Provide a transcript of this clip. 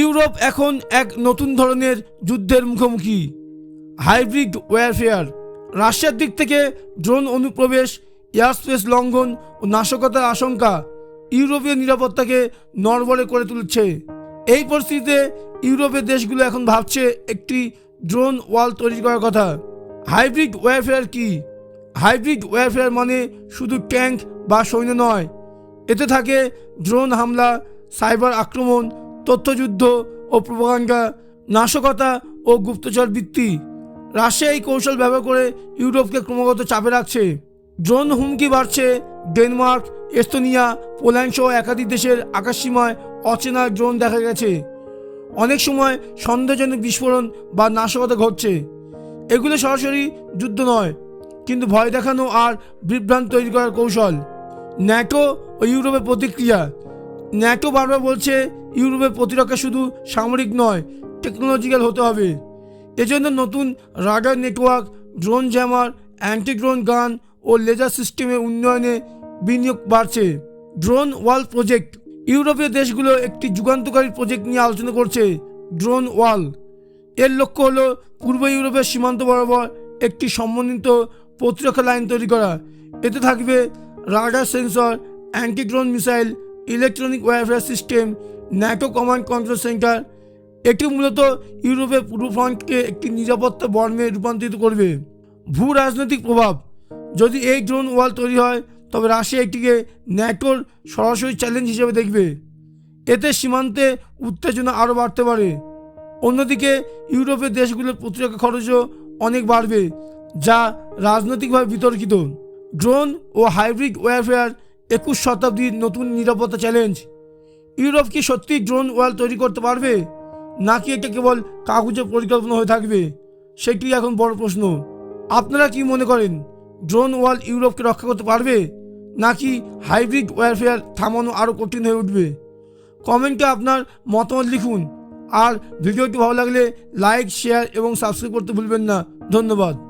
Europe এখন এক নতুন ধরনের যুদ্ধের মুখোমুখি। Hybrid warfare. রাশিয়ার দিক থেকে ড্রোন অনুপ্রবেশ, এয়ারস্পেস লঙ্ঘন ও নাশকতার আশঙ্কা ইউরোপীয় নিরাপত্তাকে নড়বড়ে করে তুলছে। এই পরিস্থিতিতে ইউরোপের দেশগুলো এখন ভাবছে একটি ড্রোন ওয়াল তৈরি করার কথা। হাইব্রিড ওয়ারফেয়ার কি? হাইব্রিড ওয়ারফেয়ার মানে শুধু ট্যাঙ্ক বা সৈন্য নয়। এতে থাকে ড্রোন হামলা, সাইবার আক্রমণ তথ্যযুদ্ধ ও প্রোপাগান্ডা, নাশকতা ও গুপ্তচর বৃত্তি। রাশিয়া এই কৌশল ব্যবহার করে ইউরোপকে ক্রমাগত চাপে রাখছে। ড্রোন হুমকি বাড়ছে ডেনমার্ক, এস্তোনিয়া, পোল্যান্ড সহ একাধিক দেশের আকাশসীমায় অচেনা ড্রোন দেখা গেছে। অনেক সময় সন্দেহজনক বিস্ফোরণ বা নাশকতা ঘটছে। এগুলো সরাসরি যুদ্ধ নয়, কিন্তু ভয় দেখানো আর বিভ্রান্ত তৈরি করার কৌশল। ন্যাটো ও ইউরোপের প্রতিক্রিয়া। ন্যাটো বারবার বলছে ইউরোপের প্রতিরক্ষা শুধু সামরিক নয় টেকনোলজিক্যাল হতে হবে। এজন্য নতুন radar network drone jammer anti drone gun ও লেজার সিস্টেমের উন্নয়নে বিনিয়োগ বাড়ছে। ড্রোন ওয়াল প্রজেক্ট ইউরোপীয় দেশগুলো একটি যুগান্তকারী প্রজেক্ট নিয়ে আলোচনা করছে ড্রোন ওয়াল এর লক্ষ্য হলো পূর্ব ইউরোপের সীমান্ত বরাবর একটি সমন্বিত প্রতিরক্ষা লাইন তৈরি করা। এতে থাকবে radar sensor anti drone missile electronic warfare system NATO command control centre এটি মূলত ইউরোপের পূর্ব ফ্রন্টকে একটি নিরাপত্তা বর্মে রূপান্তরিত করবে। ভূ রাজনৈতিক প্রভাব, যদি এই ড্রোন ওয়াল তৈরি হয়, তবে রাশিয়া এটিকে ন্যাটোর সরাসরি চ্যালেঞ্জ হিসেবে দেখবে। এতে সীমান্তে উত্তেজনা আরও বাড়তে পারে। অন্যদিকে, ইউরোপের দেশগুলোর প্রতিরক্ষা খরচও অনেক বাড়বে, যা রাজনৈতিকভাবে বিতর্কিত। ড্রোন ও হাইব্রিড ওয়ারফেয়ার একুশ শতাব্দীর নতুন নিরাপত্তা চ্যালেঞ্জ ইউরোপ কি সত্যি ড্রোন ওয়াল তৈরি করতে পারবে? নাকি এটা কেবল কাগজের পরিকল্পনা হয়ে থাকবে? সেটি এখন বড় প্রশ্ন। আপনারা কি মনে করেন ড্রোন ওয়াল ইউরোপকে রক্ষা করতে পারবে? নাকি হাইব্রিড ওয়ারফেয়ার থামানো আরও কঠিন হয়ে উঠবে? কমেন্টে আপনার মতামত লিখুন। আর ভিডিওটি ভালো লাগলে লাইক শেয়ার এবং সাবস্ক্রাইব করতে ভুলবেন না। ধন্যবাদ।